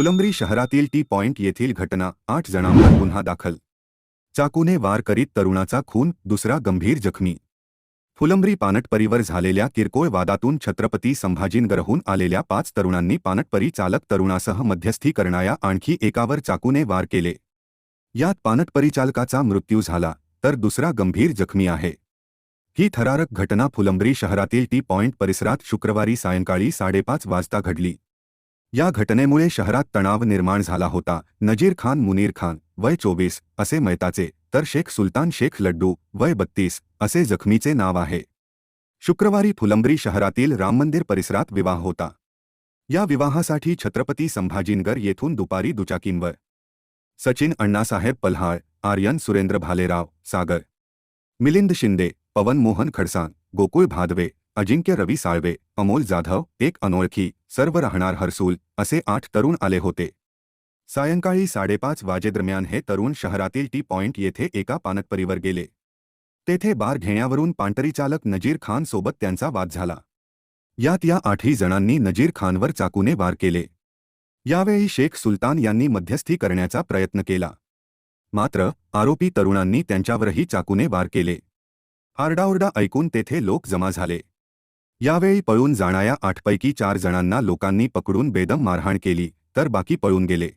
फुलंब्री शहरातील T point येथील घटना, आठ जणांवर गुन्हा दाखल. चाकूने वार करीत तरुणाचा खून, दुसरा गंभीर जखमी. फुलंब्री पानटपरीवर झालेल्या किरकोळ वादातून छत्रपती संभाजीनगरहून आलेल्या पाच तरुणांनी पानटपरी चालक तरुणासह मध्यस्थी करणाया आणखी एकावर चाकूने वार केले. यात पानटपरी चालकाचा मृत्यू झाला, तर दुसरा गंभीर जखमी आहे. ही थरारक घटना फुलंब्री शहरातील टी पॉइंट परिसरात शुक्रवारी सायंकाळी साडेपाच वाजता घडली. या घटनेमुळे शहरात तणाव निर्माण झाला होता. नजीर खान, मुनीर खान, वय चोवीस, असे मैताचे, तर शेख सुलतान शेख लड्डू, वय बत्तीस, असे जखमीचे नाव आहे. शुक्रवारी फुलंब्री शहरातील राममंदिर परिसरात विवाह होता. या विवाहासाठी छत्रपती संभाजीनगर येथून दुपारी दुचाकींवर. सचिन अण्णासाहेब पल्हाळ, आर्यन सुरेंद्र भालेराव, सागर. मिलिंद शिंदे, पवन मोहन खडसांग गोकुळ भादवे अजिंक्य रवी साळवे अमोल जाधव एक अनोळखी सर्व राहणार हरसूल असे आठ तरुण आले होते. सायंकाळी साडेपाच वाजेदरम्यान हे तरुण शहरातील टी पॉइंट येथे एका पानकपरीवर गेले. तेथे बार घेण्यावरून पांटरीचालक नजीर खान सोबत त्यांचा वाद झाला. यात या आठही जणांनी नजीर खानवर चाकूने वार केले. यावेळी शेख सुलतान यांनी मध्यस्थी करण्याचा प्रयत्न केला. मात्र आरोपी तरुणांनी त्यांच्यावरही चाकूने वार केले. आरडाओरडा ऐकून तेथे लोक जमा झाले. यावेळी पळून जाणाऱ्या आठपैकी चार जणांना लोकांनी पकडून बेदम मारहाण केली तर बाकी पळून गेले.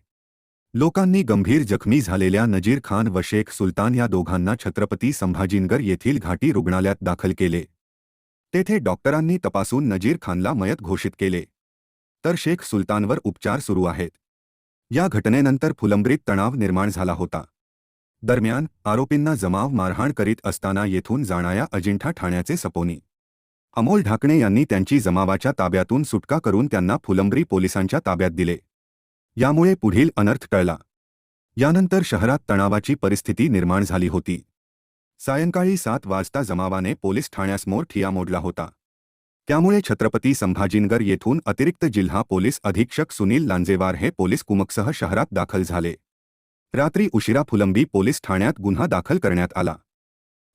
लोकांनी गंभीर जखमी झालेल्या नजीर खान व शेख सुलतान या दोघांना छत्रपती संभाजीनगर येथील घाटी रुग्णालयात दाखल केले. तेथे डॉक्टरांनी तपासून नजीर खानला मयत घोषित केले. तर शेख सुलतानवर उपचार सुरू आहेत. या घटनेनंतर फुलंब्रीत तणाव निर्माण झाला होता. दरम्यान आरोपींना जमाव मारहाण करीत असताना येथून जाणाऱ्या अजिंठा ठाण्याचे सपोनी अमोल ढाकणे यांनी त्यांची जमावाच्या ताब्यातून सुटका करून त्यांना फुलंब्री पोलिसांच्या ताब्यात दिले. यामुळे पुढील अनर्थ टळला. यानंतर शहरात तणावाची परिस्थिती निर्माण झाली होती. सायंकाळी सात वाजता जमावाने पोलीस ठाण्यासमोर ठिया मोडला होता. त्यामुळे छत्रपती संभाजीनगर येथून अतिरिक्त जिल्हा पोलीस अधीक्षक सुनील लांजेवार हे पोलीस कुमकसह शहरात दाखल झाले. रात्री उशिरा फुलंबी पोलीस ठाण्यात गुन्हा दाखल करण्यात आला.